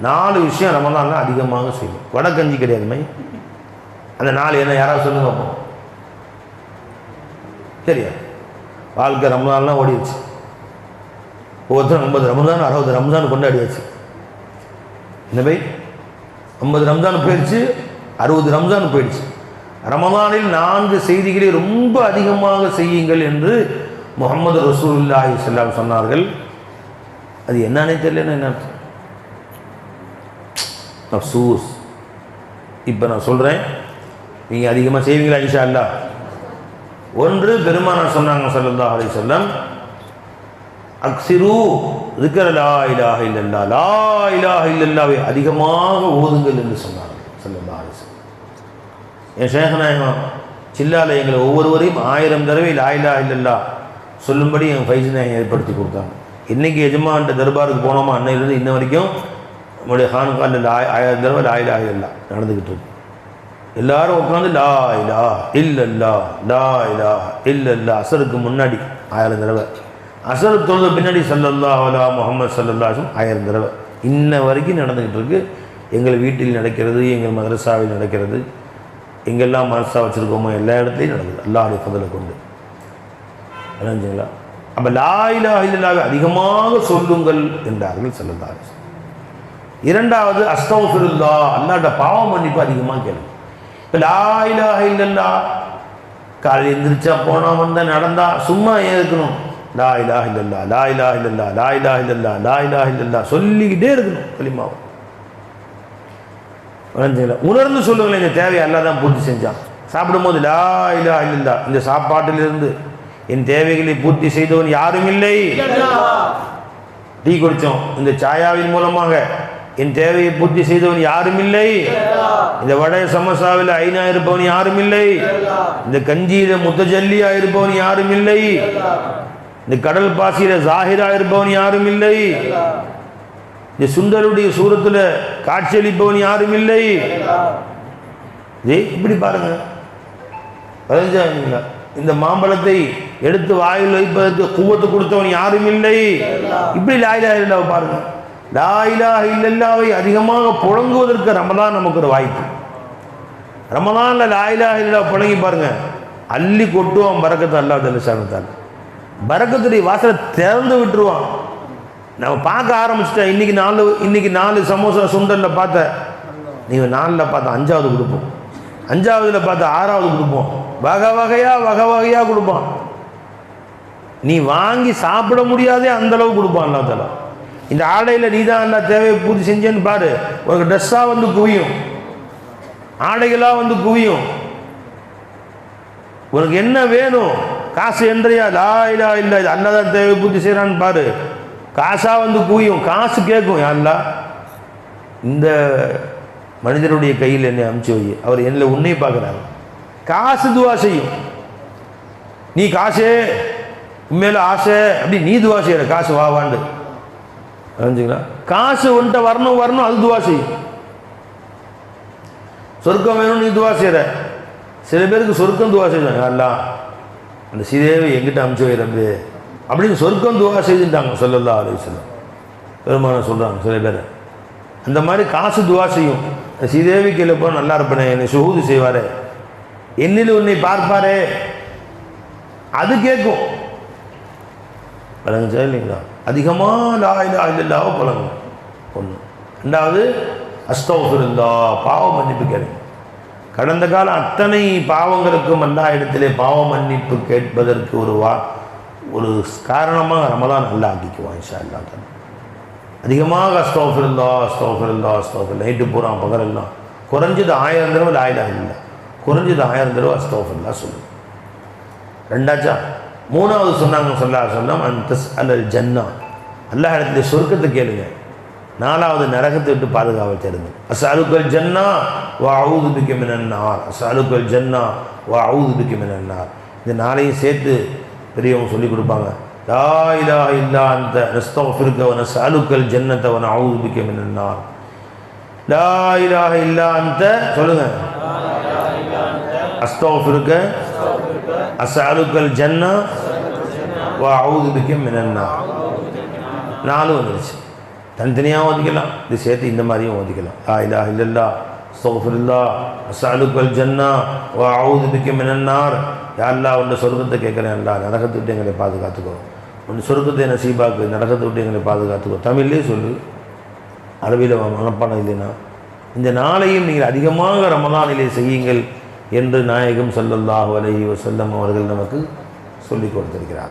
நாலு விஷயம் ரமலான்ல அதிகமாக செய்யும். வடக்கஞ்சி கிடையாது மை. அந்த நாலு என்ன யாராவது சொல்லுங்க பார்ப்போம் சரியா? வாழ்க்கை ரமலான்லாம் ஓடிடுச்சு. ஒவ்வொருத்தரும் ஐம்பது ரமதான் அறுபது ரம்ஜான் கொண்டாடியாச்சு. என்ன பை ஐம்பது ரம்ஜான் போயிடுச்சு அறுபது ரம்ஜான் போயிடுச்சு. ரமதானில் நான்கு செய்திகளை ரொம்ப அதிகமாக செய்யுங்கள் என்று முகமது ரசூல்லாஹி செல்லாம் சொன்னார்கள். அது என்னன்னே தெரியல என்ன மஃப்சூஸ் இப்போ நான் சொல்கிறேன் நீங்கள் அதிகமாக செய்வீங்களா இன்ஷா அல்லா ஒன்று பெருமானார் சொன்னாங்க சல்லா அலி சொல்லம் அக்சிரு இருக்கிற லா இலாக இல்லல்லா லா இலாக இல்லல்லாவை அதிகமாக ஓதுங்கள் என்று சொன்னாங்க சல்லா அலி சொல்லம் என் சேகநாயகம் சில்லால எங்களை ஒவ்வொருவரையும் ஆயிரம் தடவை லாயிலா இல்லல்லா சொல்லும்படி என் ஃபைஸ் நாயகம் ஏற்படுத்தி கொடுத்தாங்க. இன்றைக்கி எஜமான்ட்ட தர்பாருக்கு போனோமா அன்னையிலேருந்து இன்ன வரைக்கும் நம்முடைய ஹானுக்காலில் ஆயிரம் தடவை லா இலாஹ நடந்துக்கிட்டு இருக்கு. எல்லாரும் உட்காந்து லா இலா இல்லல்லா லா இலா இல்லல்லா அசருக்கு முன்னாடி ஆயிரம் தடவை. அசரு தொழுத பின்னாடி சல்லல்லா அலா முகமது சல்லல்லாசும் ஆயிரம் தடவை. இன்ன வரைக்கும் நடந்துக்கிட்டு இருக்கு. எங்கள் வீட்டில் நடக்கிறது எங்கள் மதரசாவில் நடக்கிறது எங்கெல்லாம் மனசாக வச்சுருக்கோமோ எல்லா இடத்துலையும் நடக்குது. அல்லாஹுடைய பதிலை கொண்டு. விளைஞ்சுங்களா அப்போ லா இலா இல்லல்லாவை அதிகமாக சொல்லுங்கள் என்றார்கள் சல்லல்லாஹு இரண்டாவது அஸ்தௌஃபிருல்லா அல்லாட்ட பாவம் மன்னிப்பு அதிகமாக கேளுங்க. இப்போ லா இலாஹ இல்லல்லா காலையில் எந்திரிச்சா போனா வந்தா நடந்தா சும்மா ஏன் இருக்கணும்? லா இலாஹ இல்லல்லா லா இலாஹ இல்லல்லா லா இலாஹ இல்லல்லா லா இலாஹ இல்லல்லா சொல்லிக்கிட்டே இருக்கணும் களிமாவை உணர்ந்து சொல்லுங்களேன் இந்த தேவையை தான் பூர்த்தி செஞ்சான். சாப்பிடும்போது லா இலாஹ இல்லல்லா இந்த சாப்பாட்டிலிருந்து என் தேவைகளை பூர்த்தி செய்தவன் யாரும் இல்லை. டீ குடித்தோம் இந்த சாயாவின் மூலமாக என் தேவையை பூர்த்தி செய்தவன் யாரும் இல்லை இந்த வடை சமசாவில் ஐநா இருப்பவன் யாரும் இல்லை இந்த கஞ்சியில முத்தஜல்லியா இருப்பவன் யாரும் இல்லை இந்த கடல் பாசியில ஜாகிரா இருப்பவன் யாரும் இல்லை இந்த சுந்தருடைய சூரத்துல காட்சியளிப்பவன் யாரும் இல்லை இப்படி பாருங்க. பதினஞ்சாங்க இந்த மாம்பழத்தை எடுத்து வாயில் வைப்பதற்கு கூவத்து கொடுத்தவன் யாரும் இல்லை இப்படி லாயிலா இல்லாவை பாருங்க. லாயிலா இல்லல்லாவை அதிகமாக புழங்குவதற்கு ரமதான் நமக்கு ஒரு வாய்ப்பு. ரமதான்ல லாயிலா இல்லா புழங்கி பாருங்க. அள்ளி கொட்டுவான் பறக்கத்து அல்லா தலிசானத்தால் பறக்கத்துடைய வாசலை திறந்து விட்டுருவான். நம்ம பார்க்க ஆரம்பிச்சிட்டேன் இன்னைக்கு நாலு இன்னைக்கு நாலு சமோசா சுண்டல்ல பார்த்த நீங்கள் நாலில் பார்த்தா அஞ்சாவது கொடுப்போம். அஞ்சாவதுல பார்த்தா ஆறாவது கொடுப்போம். வகை வகையா வகை வகையா கொடுப்பான். நீ வாங்கி சாப்பிட முடியாதே அந்த அளவு கொடுப்பான் அல்லா தலா இந்த ஆடையில் நீ தான் என்ன தேவையை பூர்த்தி செஞ்சேன்னு பாரு. உனக்கு ட்ரெஸ்ஸாக வந்து குவியும். ஆடைகளாக வந்து குவியும். உனக்கு என்ன வேணும்? காசு என்றையா? லா இல்லா இல்லை இது அண்ணதான் தேவை பூர்த்தி செய்கிறான்னு பாரு. காசாக வந்து குவியும். காசு கேட்கும். யாருலா இந்த மனிதனுடைய கையில் என்னை அமுச்சு வை. அவர் என்னில் உன்னை பார்க்குறாரு. காசு துவா செய்யும். நீ காசே உண்மையில ஆசை அப்படி நீ துவா செய்கிற காசு வா வாண்டு காசு உன்ட்ட வரணும் வரணும் அது துவா செய்யும். சொர்க்கம் வேணும் நீ துவா செய்கிற சில பேருக்கு சொர்க்கம் துவா செய்வாங்க. எல்லாம் அந்த சீதேவை எங்கிட்ட அமுச்சு வைரம்பு அப்படின்னு சொர்க்கம் துவா செய்துட்டாங்க சொல்லல்லா அலி சொல்லம் பெருமான சொல்கிறாங்க சில பேர். அந்த மாதிரி காசு துவா செய்யும். சீதேவி கீழே போய் நல்லா இருப்பேனே என்னை சுகூது செய்வாரே. என்னில் உன்னை பார்ப்பாரே. அது கேட்கும். பழங்குச்சா இல்லைங்களா? அதிகமாக லாயிலா இல்லா பழகும் ஒன்று ரெண்டாவது அஸ்தோஃபிருந்தா பாவ மன்னிப்பு கேளுங்க கடந்த கால அத்தனை பாவங்களுக்கும் எல்லா இடத்திலே பாவ மன்னிப்பு கேட்பதற்கு ஒரு வா ஒரு காரணமாக ரமதான் நல்லா ஆக்கிக்குவான் இன்ஷா அல்லா தான் அதிகமாக அஸ்தோஃபிருந்தா அஸ்தோஃபிருந்தா அஸ்தோஃபிர் நைட்டு பூரா பகலெல்லாம் குறைஞ்சது ஆயிரம் தடவை லாயிலா இல்லை குறைஞ்சது ஆயிரம் தடவை அஸ்தோஃபில்லா சொல்லுங்க ரெண்டாச்சா? மூணாவது சொன்னாங்க சொல்லா சொல்லாம் அந்த அல்லது ஜன்னா. அல்லாஹ் இடத்துல சொர்க்கத்தை கேளுங்க. நாலாவது நரகத்தை விட்டு பாதுகாவல் தேடுங்க. அசாலுக்கள் ஜன்னா வா அவுது பிக்க மினன்னார் அசாலுக்கள் ஜன்னா வா அவுது பிக்க மினன்னார் இந்த நாளையும் சேர்த்து பெரியவங்க சொல்லி கொடுப்பாங்க. லா இலாஹ இல்லா அந்த நஸ்தஃபிருக்க வ நஸ்அலுக்கல் ஜன்னத வ நஊது பிக்க மினன்னார் லா இலாக இல்லா அந்த சொல்லுங்க. அஸ்தஃபிருக்க அசாலுக்கல் ஜன்னா வ அஊது மினன்னா மினன்னார் நாலு வந்துருச்சு. தனித்தனியாக ஓதிக்கலாம். இது சேர்த்து இந்த மாதிரியும் ஓதிக்கலாம். லா இல்லா இல்லல்லா அஸ்தக்ஃபிருல்லா அசாலுக்கல் ஜன்னா வ அஊது மினன்னார் யா அல்லாஹ் உன்னை சொர்க்கத்தை கேட்குறேன் அல்லா நரகத்தை விட்டு எங்களை பாதுகாத்துக்கோ. உன் சொர்க்கத்தை நசீபாக்கு நரகத்தை விட்டு எங்களை பாதுகாத்துக்கோ. தமிழ்லேயே சொல்லு. அரபியில் மனப்பாடம் இல்லைன்னா. இந்த நாளையும் நீங்கள் அதிகமாக ரமலானிலே செய்யுங்கள். என்று நாயகம் சல்லல்லாஹு அலஹி வசல்லம் அவர்கள் நமக்கு சொல்லிக் கொடுத்திருக்கிறார்.